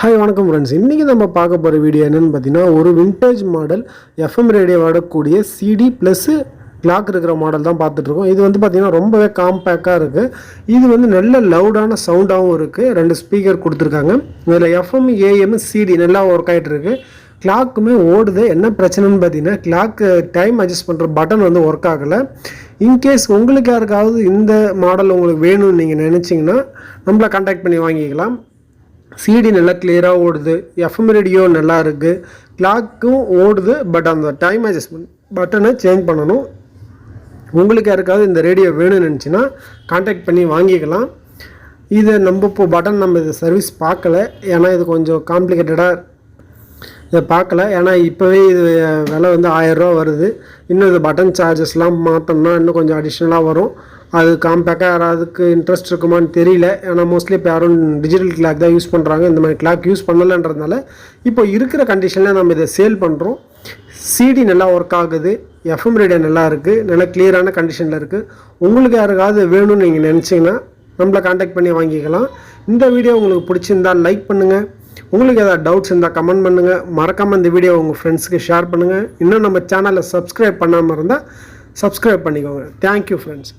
Hi வணக்கம் friends இன்றைக்கி நம்ம பார்க்க போகிற வீடியோ என்னென்னு பார்த்தீங்கன்னா ஒரு விண்டேஜ் மாடல் எஃப்எம் ரேடியோ வாடக்கூடிய சிடி ப்ளஸ்ஸு கிளாக் இருக்கிற மாடல் தான் பார்த்துட்ருக்கோம் இது வந்து பார்த்திங்கன்னா ரொம்பவே காம்பேக்டாக இருக்குது இது வந்து நல்ல லவுடான சவுண்டாகவும் இருக்குது ரெண்டு ஸ்பீக்கர் கொடுத்துருக்காங்க. இதில் எஃப்எம் ஏஎம் சிடி நல்லா ஒர்க் ஆகிட்டுருக்கு கிளாக்குமே ஓடுது. என்ன பிரச்சனைன்னு பார்த்தீங்கன்னா கிளாக்கு டைம் அட்ஜஸ்ட் பண்ணுற பட்டன் வந்து ஒர்க் ஆகலை. இன்கேஸ் உங்களுக்கு யாருக்காவது இந்த மாடல் உங்களுக்கு வேணும்னு நீங்கள் நினச்சிங்கன்னா நம்மளை கான்டாக்ட் பண்ணி வாங்கிக்கலாம். சிடி நல்லா கிளியராக ஓடுது எஃப்எம் ரேடியோ நல்லா இருக்குது கிளாக்கும் ஓடுது பட் அந்த டைம் அட்ஜஸ்ட்மெண்ட் பட்டனை சேஞ்ச் பண்ணணும். உங்களுக்கு யாருக்காவது இந்த ரேடியோ வேணும்னு நினச்சின்னா காண்டாக்ட் பண்ணி வாங்கிக்கலாம். இதை நம்ம இப்போ பட்டன் நம்ம இதை சர்வீஸ் பார்க்கல. ஏன்னா இது கொஞ்சம் காம்ப்ளிகேட்டடாக இதை பார்க்கல. ஏன்னா இப்போவே இது விலை வந்து ஆயரூவா வருது. இன்னும் இது பட்டன் சார்ஜஸ்லாம் மாற்றோம்னா இன்னும் கொஞ்சம் அடிஷ்னலாக வரும். அது காம்பேக்டாக யாராவதுக்கு இன்ட்ரெஸ்ட் இருக்குமான்னு தெரியல. ஏன்னா மோஸ்ட்லி இப்போ யாரும் டிஜிட்டல் கிளாக் தான் யூஸ் பண்ணுறாங்க இந்த மாதிரி கிளாக் யூஸ் பண்ணலைன்றதுனால இப்போ இருக்கிற கண்டிஷனில் நம்ம இதை சேல் பண்ணுறோம் சிடி நல்லா ஒர்க் ஆகுது. எஃப்எம் ரேடியோ நல்லா இருக்குது நல்லா கிளியரான கண்டிஷனில் இருக்குது உங்களுக்கு யாருக்காவது வேணும்னு நீங்கள் நினச்சிங்கன்னா நம்மளை காண்டாக்ட் பண்ணி வாங்கிக்கலாம். இந்த வீடியோ உங்களுக்கு பிடிச்சிருந்தால் லைக் பண்ணுங்கள் உங்களுக்கு ஏதாவது டவுட்ஸ் இருந்தால் கமெண்ட் பண்ணுங்கள் மறக்காமல் இந்த வீடியோ உங்கள் ஃப்ரெண்ட்ஸுக்கு ஷேர் பண்ணுங்கள் இன்னும் நம்ம சேனலை சப்ஸ்கிரைப் பண்ணாமல் இருந்தால் சப்ஸ்கிரைப் பண்ணிக்கோங்க. Thank you friends